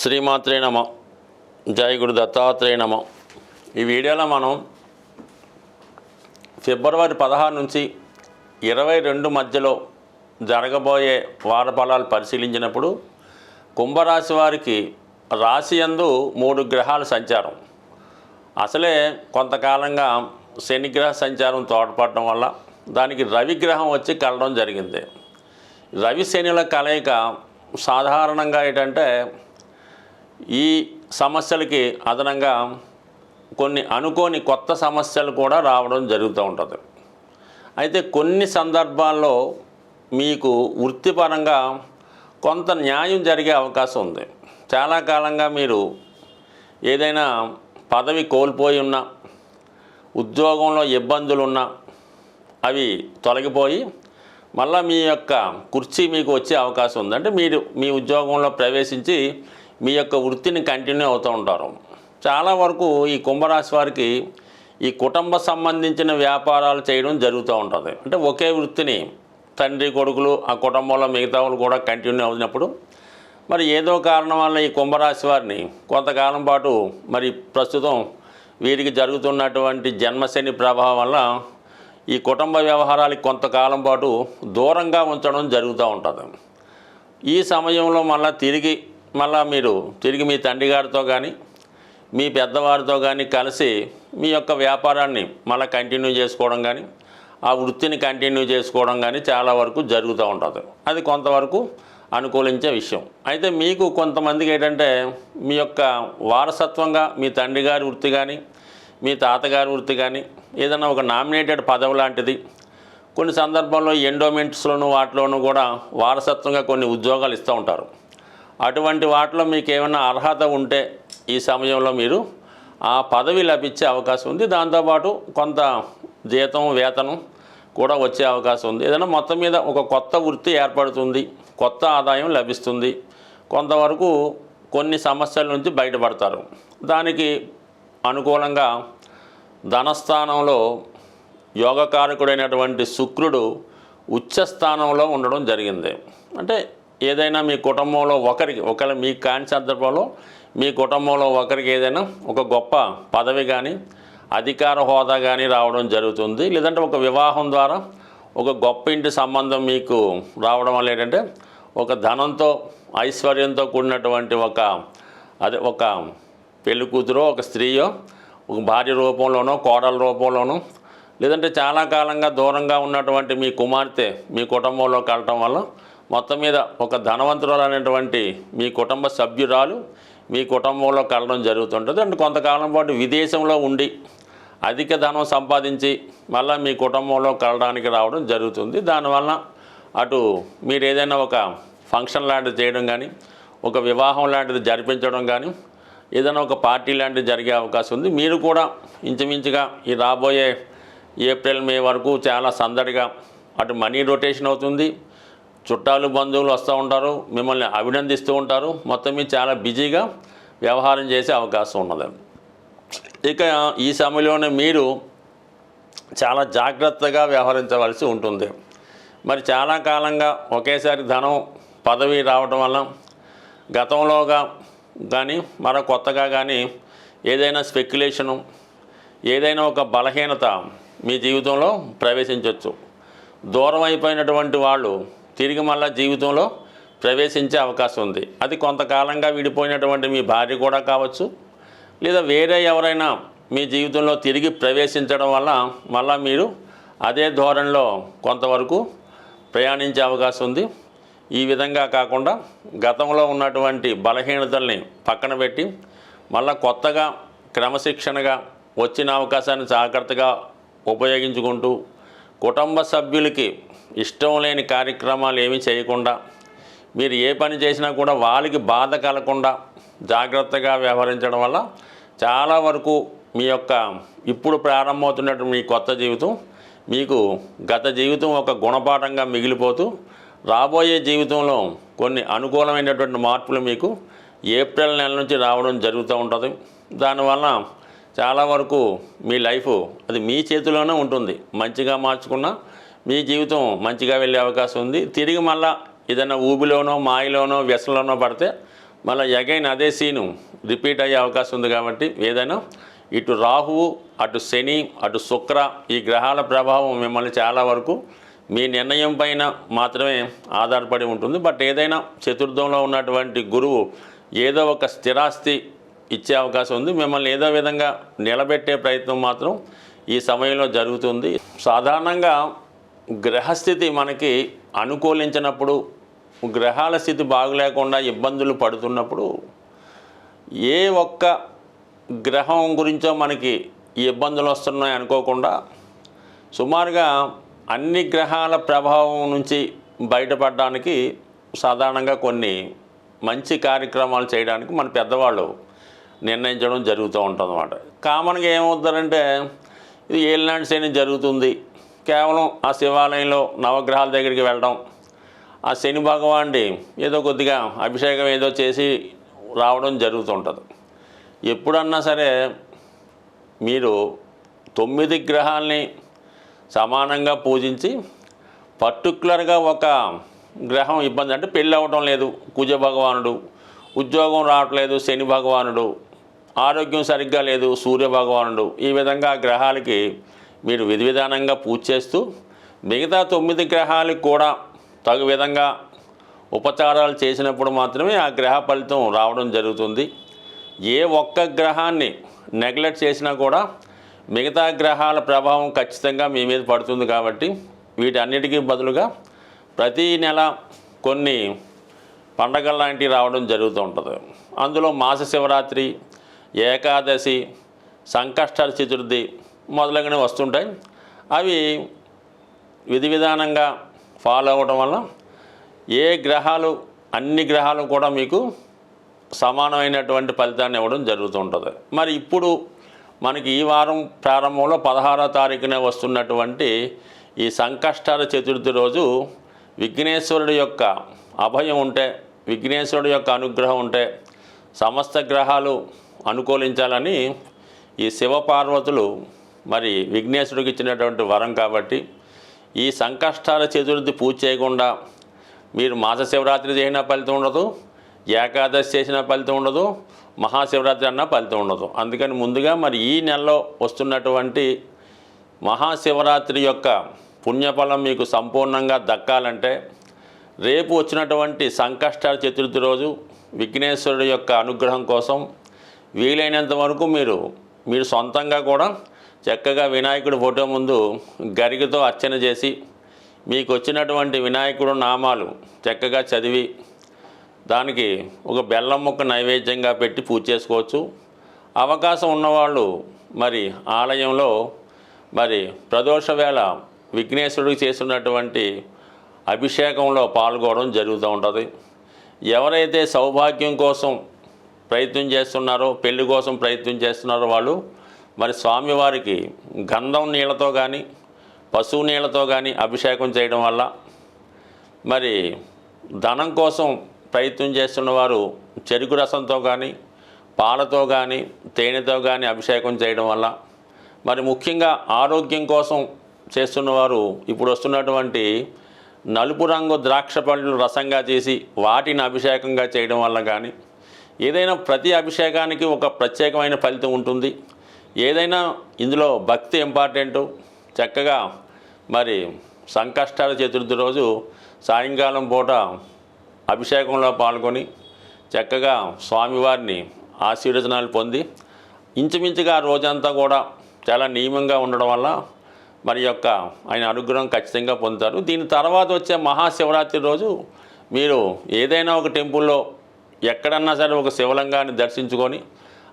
శ్రీమాత్రే నమ. జై గురు దత్తాత్రేయ నమ. ఈ వీడియోలో మనం ఫిబ్రవరి పదహారు నుంచి ఇరవై రెండు మధ్యలో జరగబోయే వారఫలాలు పరిశీలించినప్పుడు కుంభరాశి వారికి రాశి యందు మూడు గ్రహాల సంచారం. అసలే కొంతకాలంగా శనిగ్రహ సంచారం తోడ్పడటం వల్ల దానికి రవిగ్రహం వచ్చి కలడం జరిగింది. రవి శనిల కలయిక సాధారణంగా ఏంటంటే ఈ సమస్యలకి అదనంగా కొన్ని అనుకోని కొత్త సమస్యలు కూడా రావడం జరుగుతూ ఉంటుంది. అయితే కొన్ని సందర్భాల్లో మీకు వృత్తిపరంగా కొంత న్యాయం జరిగే అవకాశం ఉంది. చాలా కాలంగా మీరు ఏదైనా పదవి కోల్పోయి ఉన్నా ఉద్యోగంలో ఇబ్బందులు ఉన్నా అవి తొలగిపోయి మళ్ళీ మీ యొక్క కుర్చీ మీకు వచ్చే అవకాశం ఉంది. అంటే మీరు మీ ఉద్యోగంలో ప్రవేశించి మీ యొక్క వృత్తిని కంటిన్యూ అవుతూ ఉంటారు. చాలా వరకు ఈ కుంభరాశి వారికి ఈ కుటుంబ సంబంధించిన వ్యాపారాలు చేయడం జరుగుతూ ఉంటుంది. అంటే ఒకే వృత్తిని తండ్రి కొడుకులు ఆ కుటుంబంలో మిగతా వాళ్ళు కూడా కంటిన్యూ అవుతున్నప్పుడు మరి ఏదో కారణం వల్ల ఈ కుంభరాశి వారిని కొంతకాలం పాటు మరి ప్రస్తుతం వీరికి జరుగుతున్నటువంటి జన్మశని ప్రభావం వల్ల ఈ కుటుంబ వ్యవహారాలకు కొంతకాలం పాటు దూరంగా ఉంచడం జరుగుతూ ఉంటుంది. ఈ సమయంలో మళ్ళీ తిరిగి మళ్ళా మీరు తిరిగి మీ తండ్రి గారితో కానీ మీ పెద్దవారితో కానీ కలిసి మీ యొక్క వ్యాపారాన్ని మళ్ళీ కంటిన్యూ చేసుకోవడం కానీ ఆ వృత్తిని కంటిన్యూ చేసుకోవడం కానీ చాలా వరకు జరుగుతూ ఉంటుంది. అది కొంతవరకు అనుకూలించే విషయం. అయితే మీకు కొంతమందికి ఏంటంటే మీ యొక్క వారసత్వంగా మీ తండ్రి గారి వృత్తి కానీ మీ తాతగారి వృత్తి కానీ ఏదైనా ఒక నామినేటెడ్ పదవి లాంటిది కొన్ని సందర్భాల్లో ఎండోమెంట్స్లోను వాటిలోనూ కూడా వారసత్వంగా కొన్ని ఉద్యోగాలు ఇస్తూ ఉంటారు. అటువంటి వాటిలో మీకు ఏమైనా అర్హత ఉంటే ఈ సమయంలో మీరు ఆ పదవి లభించే అవకాశం ఉంది. దాంతోపాటు కొంత జీతం వేతనం కూడా వచ్చే అవకాశం ఉంది. ఏదైనా మొత్తం మీద ఒక కొత్త వృత్తి ఏర్పడుతుంది. కొత్త ఆదాయం లభిస్తుంది. కొంతవరకు కొన్ని సమస్యల నుంచి బయటపడతారు. దానికి అనుకూలంగా ధనస్థానంలో యోగకారకుడైనటువంటి శుక్రుడు ఉచ్చస్థానంలో ఉండడం జరిగింది. అంటే ఏదైనా మీ కుటుంబంలో ఒకరికి ఒకరి మీ కాని సందర్భంలో మీ కుటుంబంలో ఒకరికి ఏదైనా ఒక గొప్ప పదవి కానీ అధికార హోదా కానీ రావడం జరుగుతుంది. లేదంటే ఒక వివాహం ద్వారా ఒక గొప్ప ఇంటి సంబంధం మీకు రావడం వల్ల ఏంటంటే ఒక ధనంతో ఐశ్వర్యంతో కూడినటువంటి ఒక అదే ఒక పెళ్ళి కూతురో ఒక స్త్రీయో ఒక భార్య రూపంలోనో కోడల రూపంలోనో లేదంటే చాలా కాలంగా దూరంగా ఉన్నటువంటి మీ కుమార్తె మీ కుటుంబంలో కలటం వల్ల మొత్తం మీద ఒక ధనవంతురాలైనటువంటి మీ కుటుంబ సభ్యురాలు మీ కుటుంబంలో కలడం జరుగుతుంటుంది. అండ్ కొంతకాలం పాటు విదేశంలో ఉండి అధిక ధనం సంపాదించి మళ్ళీ మీ కుటుంబంలో కలడానికి రావడం జరుగుతుంది. దానివల్ల అటు మీరు ఏదైనా ఒక ఫంక్షన్ లాంటిది చేయడం కానీ ఒక వివాహం లాంటిది జరిపించడం కానీ ఏదైనా ఒక పార్టీ లాంటిది జరిగే అవకాశం ఉంది. మీరు కూడా ఇంచుమించుగా ఈ రాబోయే ఏప్రిల్ మే వరకు చాలా సందడిగా అటు మనీ రొటేషన్ అవుతుంది. చుట్టాలు బంధువులు వస్తూ ఉంటారు మిమ్మల్ని అభినందిస్తూ ఉంటారు. మొత్తం మీద చాలా బిజీగా వ్యవహారం చేసే అవకాశం ఉన్నది. ఇక ఈ సమయంలోనే మీరు చాలా జాగ్రత్తగా వ్యవహరించవలసి ఉంటుంది. మరి చాలా కాలంగా ఒకేసారి ధనం పదవి రావడం వల్ల గతంలోగా కానీ మరో కొత్తగా కానీ ఏదైనా స్పెక్యులేషను ఏదైనా ఒక బలహీనత మీ జీవితంలో ప్రవేశించవచ్చు దూరం అయిపోయినటువంటి వాళ్ళు తిరిగి మళ్ళా జీవితంలో ప్రవేశించే అవకాశం ఉంది. అది కొంతకాలంగా విడిపోయినటువంటి మీ భార్య కూడా కావచ్చు లేదా వేరే ఎవరైనా మీ జీవితంలో తిరిగి ప్రవేశించడం వల్ల మళ్ళా మీరు అదే ధోరణిలో కొంతవరకు ప్రయాణించే అవకాశం ఉంది. ఈ విధంగా కాకుండా గతంలో ఉన్నటువంటి బలహీనతల్ని పక్కన పెట్టి మళ్ళా కొత్తగా క్రమశిక్షణగా వచ్చిన అవకాశాన్ని జాగ్రత్తగా ఉపయోగించుకుంటూ కుటుంబ సభ్యులకి ఇష్టం లేని కార్యక్రమాలు ఏమీ చేయకుండా మీరు ఏ పని చేసినా కూడా వాళ్ళకి బాధ కలగకుండా జాగ్రత్తగా వ్యవహరించడం వల్ల చాలా వరకు మీ యొక్క ఇప్పుడు ప్రారంభమవుతున్నటువంటి మీ కొత్త జీవితం మీకు గత జీవితం ఒక గుణపాఠంగా మిగిలిపోతూ రాబోయే జీవితంలో కొన్ని అనుకూలమైనటువంటి మార్పులు మీకు ఏప్రిల్ నెల నుంచి రావడం జరుగుతూ ఉంటుంది. దానివల్ల చాలా వరకు మీ లైఫ్ అది మీ చేతిలోనే ఉంటుంది. మంచిగా మార్చుకున్నా మీ జీవితం మంచిగా వెళ్ళే అవకాశం ఉంది. తిరిగి మళ్ళా ఏదైనా ఊబిలోనో మాయలోనో వ్యసనలోనో పడితే మళ్ళీ అగైన్ అదే సీను రిపీట్ అయ్యే అవకాశం ఉంది కాబట్టి ఏదైనా ఇటు రాహువు అటు శని అటు శుక్ర ఈ గ్రహాల ప్రభావం మిమ్మల్ని చాలా వరకు మీ నిర్ణయం పైన మాత్రమే ఆధారపడి ఉంటుంది. బట్ ఏదైనా చతుర్థంలో ఉన్నటువంటి గురువు ఏదో ఒక స్థిరాస్తి ఇచ్చే అవకాశం ఉంది. మిమ్మల్ని ఏదో విధంగా నిలబెట్టే ప్రయత్నం మాత్రం ఈ సమయంలో జరుగుతుంది. సాధారణంగా గ్రహస్థితి మనకి అనుకూలించినప్పుడు గ్రహాల స్థితి బాగలేకుండా ఇబ్బందులు పడుతున్నప్పుడు ఏ ఒక్క గ్రహం గురించో మనకి ఇబ్బందులు వస్తున్నాయి అనుకోకుండా సుమారుగా అన్ని గ్రహాల ప్రభావం నుంచి బయటపడడానికి సాధారణంగా కొన్ని మంచి కార్యక్రమాలు చేయడానికి మన పెద్దవాళ్ళు నిర్ణయించడం జరుగుతూ ఉంటుంది అన్నమాట కామన్గా ఏమవుతారంటే ఇది ఏలినాటి శని జరుగుతుంది కేవలం ఆ శివాలయంలో నవగ్రహాల దగ్గరికి వెళ్ళడం ఆ శని భగవానుడి ఏదో కొద్దిగా అభిషేకం ఏదో చేసి రావడం జరుగుతుంటుంది. ఎప్పుడన్నా సరే మీరు తొమ్మిది గ్రహాల్ని సమానంగా పూజించి పర్టికులర్గా ఒక గ్రహం ఇబ్బంది అంటే పెళ్ళి అవ్వటం లేదు కుజ భగవానుడు ఉద్యోగం రావట్లేదు శని భగవానుడు ఆరోగ్యం సరిగ్గా లేదు సూర్య భగవానుడు ఈ విధంగా ఆ గ్రహాలకి మీరు విధి విధానంగా పూజ చేస్తూ మిగతా తొమ్మిది గ్రహాలకు కూడా తగు విధంగా ఉపచారాలు చేసినప్పుడు మాత్రమే ఆ గ్రహ ఫలితం రావడం జరుగుతుంది. ఏ ఒక్క గ్రహాన్ని నెగ్లెక్ట్ చేసినా కూడా మిగతా గ్రహాల ప్రభావం ఖచ్చితంగా మీ మీద పడుతుంది కాబట్టి వీటన్నిటికీ బదులుగా ప్రతీ నెల కొన్ని పండగల లాంటివి రావడం జరుగుతూ ఉంటుంది. అందులో మాస శివరాత్రి ఏకాదశి సంకష్ట చతుర్థి మొదలగునవి వస్తుంటాయి. అవి విధి విధానంగా ఫాలో అవ్వడం వల్ల ఏ గ్రహాలు అన్ని గ్రహాలు కూడా మీకు సమానమైనటువంటి ఫలితాన్ని ఇవ్వడం జరుగుతుంటుంది మరి ఇప్పుడు మనకి ఈ వారం ప్రారంభంలో పదహారో తారీఖునే వస్తున్నటువంటి ఈ సంకష్టాల చతుర్థి రోజు విఘ్నేశ్వరుడి యొక్క అభయం ఉంటే విఘ్నేశ్వరుడి యొక్క అనుగ్రహం ఉంటే సమస్త గ్రహాలు అనుకూలించాలని ఈ శివపార్వతులు మరి విఘ్నేశ్వరుడికి ఇచ్చినటువంటి వరం కాబట్టి ఈ సంకష్టాల చతుర్థి పూజ చేయకుండా మీరు మాస శివరాత్రి చేసిన ఫలితం ఉండదు ఏకాదశి చేసిన ఫలితం ఉండదు మహాశివరాత్రి అన్న ఫలితం ఉండదు. అందుకని ముందుగా మరి ఈ నెలలో వస్తున్నటువంటి మహాశివరాత్రి యొక్క పుణ్యఫలం మీకు సంపూర్ణంగా దక్కాలంటే రేపు వచ్చినటువంటి సంకష్టాల చతుర్థి రోజు విఘ్నేశ్వరుడు యొక్క అనుగ్రహం కోసం వీలైనంత వరకు మీరు మీరు సొంతంగా కూడా చక్కగా వినాయకుడి ఫోటో ముందు గరికతో అర్చన చేసి మీకు వచ్చినటువంటి వినాయకుడు నామాలు చక్కగా చదివి దానికి ఒక బెల్లం ముక్క నైవేద్యంగా పెట్టి పూజ చేసుకోవచ్చు. అవకాశం ఉన్నవాళ్ళు మరి ఆలయంలో మరి ప్రదోష వేళ విఘ్నేశ్వరుడికి చేస్తున్నటువంటి అభిషేకంలో పాల్గొనడం జరుగుతూ ఉంటుంది. ఎవరైతే సౌభాగ్యం కోసం ప్రయత్నం చేస్తున్నారో పెళ్ళి కోసం ప్రయత్నం చేస్తున్నారో వాళ్ళు మరి స్వామివారికి గంధం నీళ్ళతో కానీ పశువు నీళ్ళతో కానీ అభిషేకం చేయడం వల్ల మరి ధనం కోసం ప్రయత్నం చేస్తున్న వారు చెరుకు రసంతో కానీ పాలతో కానీ తేనెతో కానీ అభిషేకం చేయడం వల్ల మరి ముఖ్యంగా ఆరోగ్యం కోసం చేస్తున్నవారు ఇప్పుడు వస్తున్నటువంటి నలుపు రంగు ద్రాక్ష పళ్ళు రసంగా చేసి వాటిని అభిషేకంగా చేయడం వల్ల కానీ ఏదైనా ప్రతి అభిషేకానికి ఒక ప్రత్యేకమైన ఫలితం ఉంటుంది. ఏదైనా ఇందులో భక్తి ఇంపార్టెంటు. చక్కగా మరి సంకష్టాల చతుర్థి రోజు సాయంకాలం పూట అభిషేకంలో పాల్గొని చక్కగా స్వామివారిని ఆశీర్వచనాలు పొంది ఇంచుమించుగా రోజంతా కూడా చాలా నియమంగా ఉండడం వల్ల మరి యొక్క ఆయన అనుగ్రహం ఖచ్చితంగా పొందుతారు. దీని తర్వాత వచ్చే మహాశివరాత్రి రోజు మీరు ఏదైనా ఒక టెంపుల్లో ఎక్కడన్నా సరే ఒక శివలింగాన్ని దర్శించుకొని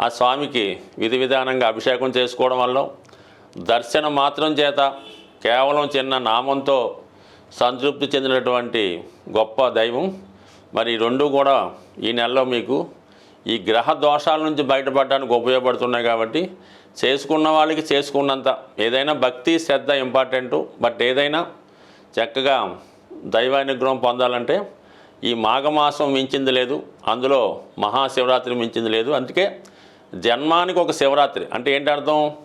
ఆ స్వామికి విధి విధానంగా అభిషేకం చేసుకోవడం వల్ల దర్శనం మాత్రం చేత కేవలం చిన్న నామంతో సంతృప్తి చెందినటువంటి గొప్ప దైవం. మరి రెండు కూడా ఈ నెలలో మీకు ఈ గ్రహ దోషాల నుంచి బయటపడడానికి ఉపయోగపడుతున్నాయి కాబట్టి చేసుకున్న వాళ్ళకి చేసుకున్నంత ఏదైనా భక్తి శ్రద్ధ ఇంపార్టెంటు. బట్ ఏదైనా చక్కగా దైవానుగ్రహం పొందాలంటే ఈ మాఘమాసం మించింది లేదు. అందులో మహాశివరాత్రి మించింది లేదు. అందుకే జన్మానికి ఒక శివరాత్రి. అంటే ఏంటి అర్థం?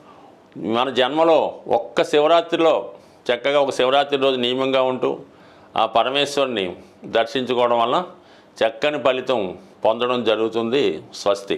మన జన్మలో ఒక్క శివరాత్రిలో చక్కగా ఒక శివరాత్రి రోజు నియమంగా ఉంటూ ఆ పరమేశ్వరుని దర్శించుకోవడం వల్ల చక్కని ఫలితం పొందడం జరుగుతుంది స్వస్తి.